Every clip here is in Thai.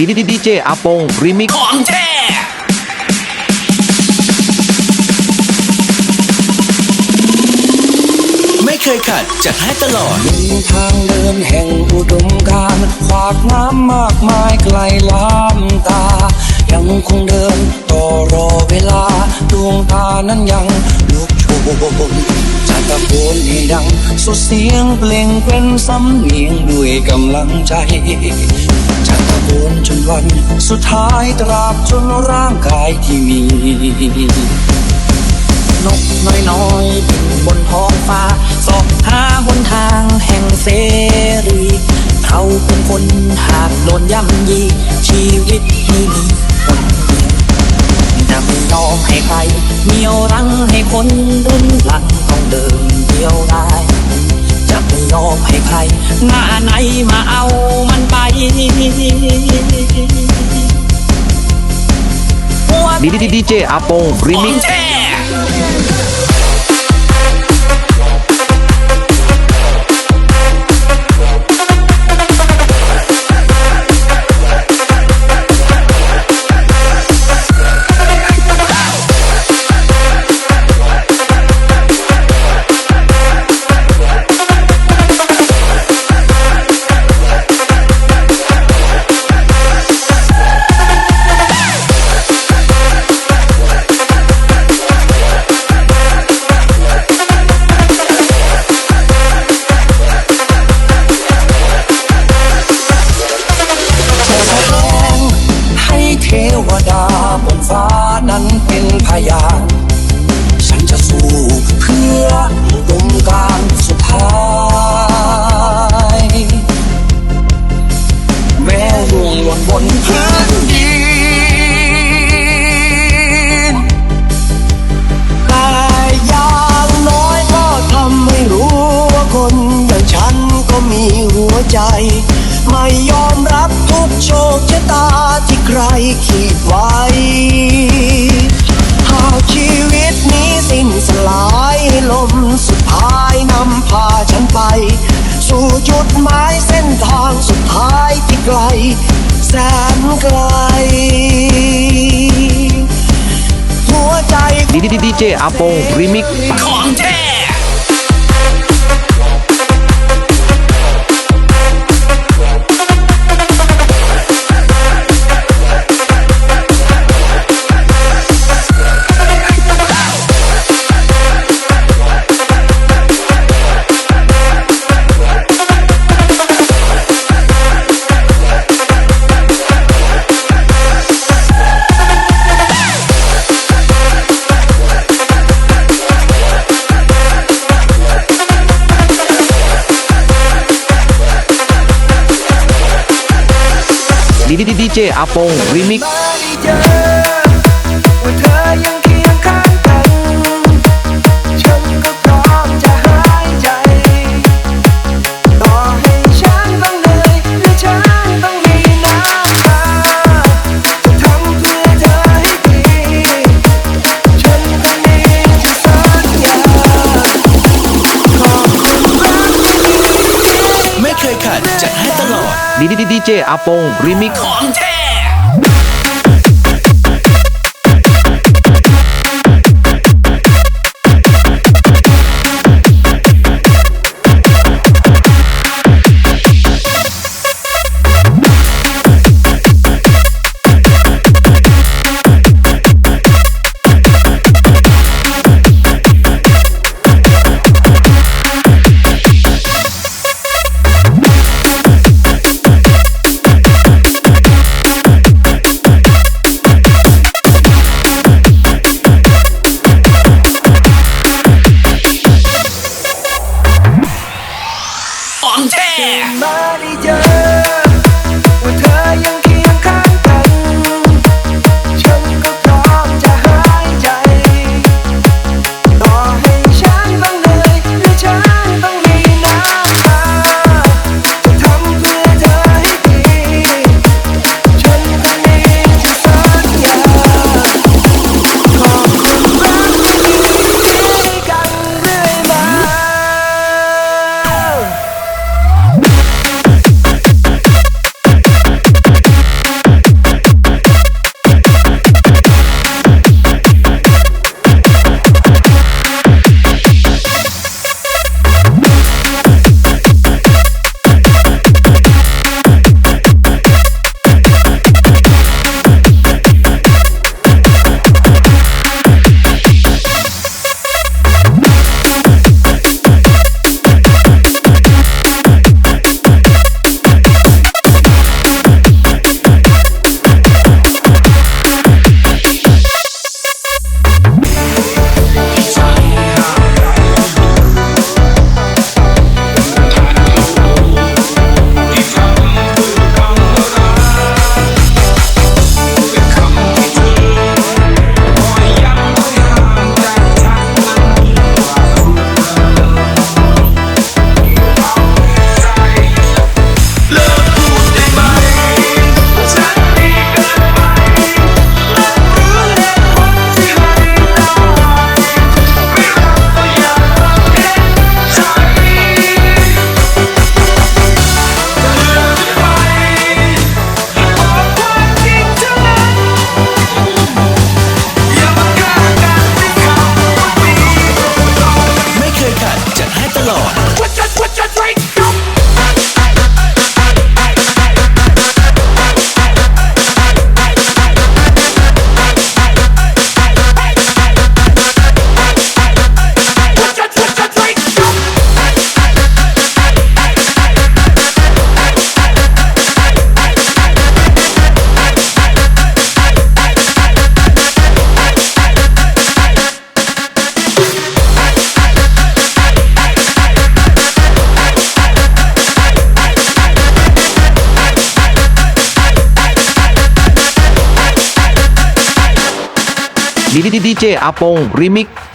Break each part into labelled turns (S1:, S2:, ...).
S1: ดีดีดีเจอาปงรีมิก
S2: ของแท้
S3: ไม่เคยขัดจัดให้ตลอด
S4: มีทางเดินแห่งอุดมการณ์ขวากน้ำมากมายไกลล้ำตา ยังคงเดินต่อรอเวลา ดวงตานั้นยังลุกโชนจะตะโกนให้ดัง สุดเสียงเปล่งเป็นสำเนียงด้วยกำลังใจ จะตะโกนจนวัน สุดท้ายตราบจนร่างกายที่มี นกน้อยๆบินบนท้องฟ้าสอบหาหนทางแห่งเสรีเขาเป็นคนหากโดนย่ำยี ชีวิตนี้มีคนเดียวจะไม่ยอมให้ใครเหนียวรั้งให้คนรุ่นหลังต้องเดินเดียวได้ ยอมให้ใคร หน้าไหนมาเอามันไป
S1: ดีดีดีเจอาปงรีมิ
S2: ง
S1: ก
S2: แพ
S4: ยาน ฉันจะสู้เพื่อดมการสุดท้าย แม้ร่วงหล่นบนพื้นดินแต่อย่างน้อยก็ทำให้รู้ว่าคนอย่างฉันก็มีหัวใจ ไม่ยอมรับทุกโชคชะตาที่ใครขีดไว้ ดีดีดี
S1: เจอ
S4: ต
S3: ลอด
S1: ดีดีดีเจ DJ
S2: Apong Remix.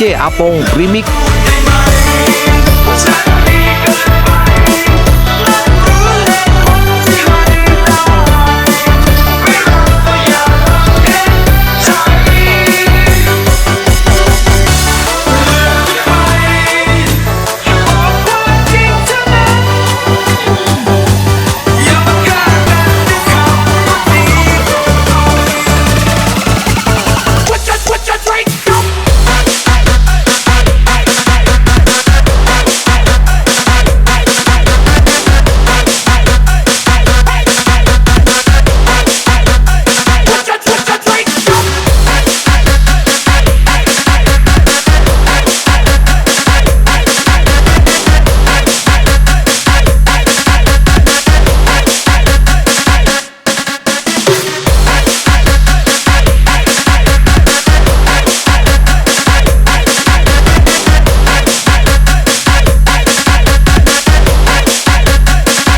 S2: છે આ પોંગ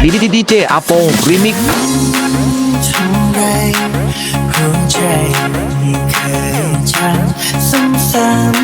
S3: ดีดีดีเจอาโปงรีมิกซ์รู้
S1: ใจเคยจำซ้ำ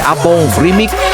S1: a Bomb Remix.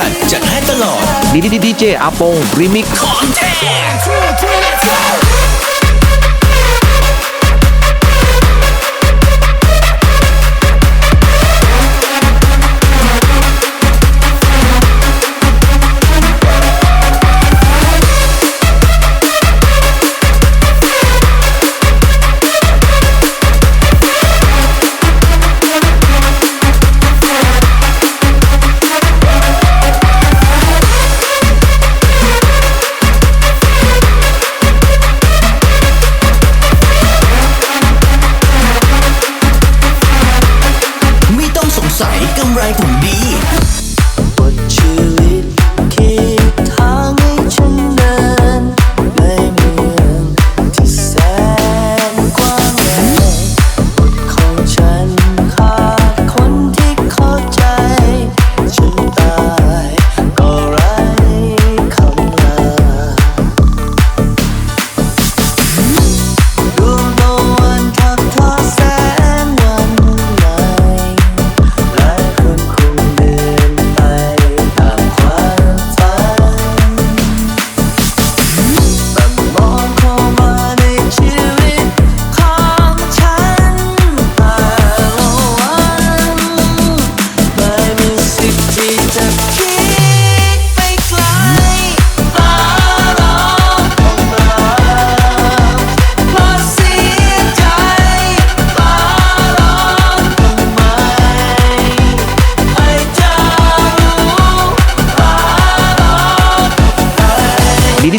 S1: อาปงรีมิกของแท้ขัดจัดให้ตลอด
S3: ดีดีดีเจอาปงรีมิก
S1: ของแท้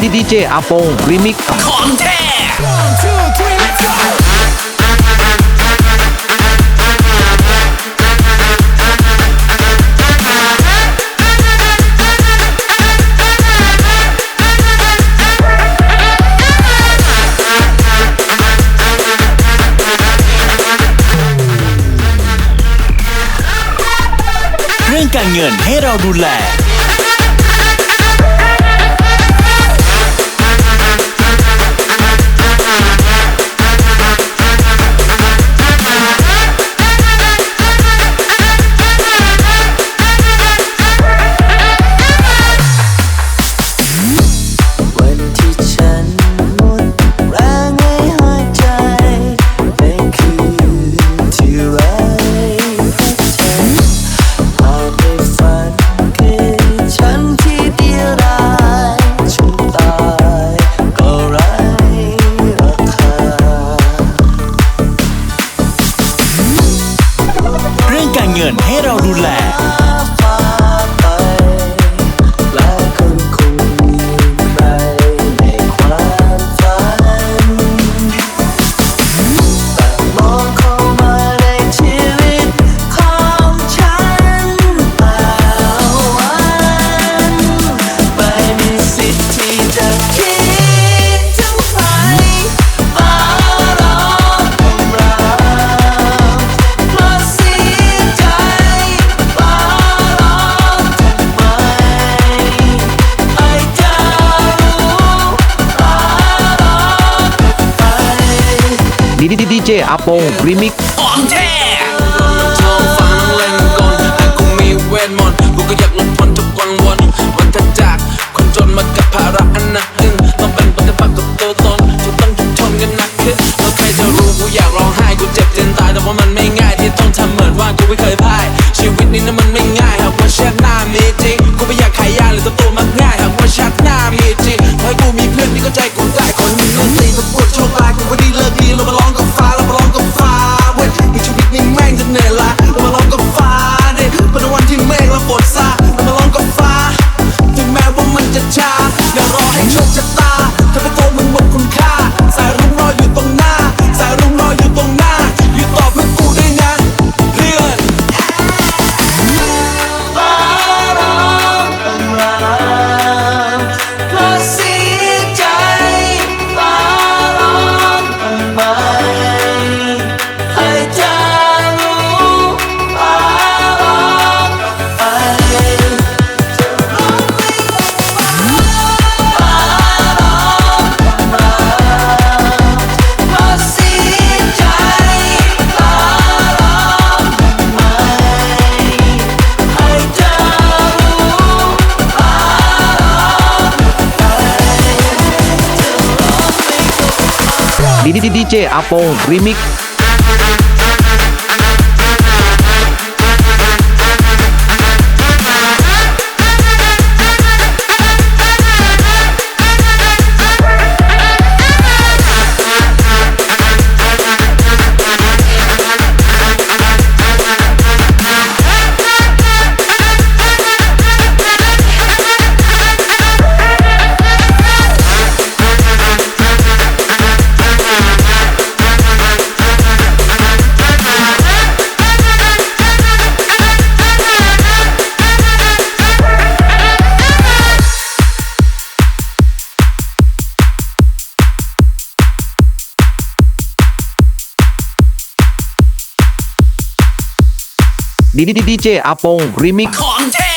S1: ดี
S5: ดีเจอาปงรีมิ
S3: ก
S1: ของแท้การเงินให้เราดูแล
S5: ดีดีดี
S1: เจ
S5: อาป
S3: งรีมิก
S1: ของแท้
S6: ทองฟังนั่งเล่นกลแต่กูมีเวทมนต์กูก็อยากหลุดพ้นทุกวังวนวันทัดจากคนจนมากับภาระอันหนักอึ้งต้องเป็นปฏิปักษ์กับตัวตนที่ต้องทุกทนกันหนักขึ้นแล้วใครจะรู้กูอยากร้องไห้กูเจ็บจนตายแต่ว่ามันไม่ง่ายที่ต้องทำเหมือนว่ากูไม่เคยพ่ายชีวิตนี้นั้นมันไม่ง่ายหากว่าชาติหน้ามีจริงกูไม่อยากขายยาหรือตัวตัวมักง่ายหากว่าชาติหน้ามีจริงให้กูมีเพื่อนที่เข้าใจกู ดีดีดี ดี
S3: ดีดีเจอาปงรีมิก
S2: ของเท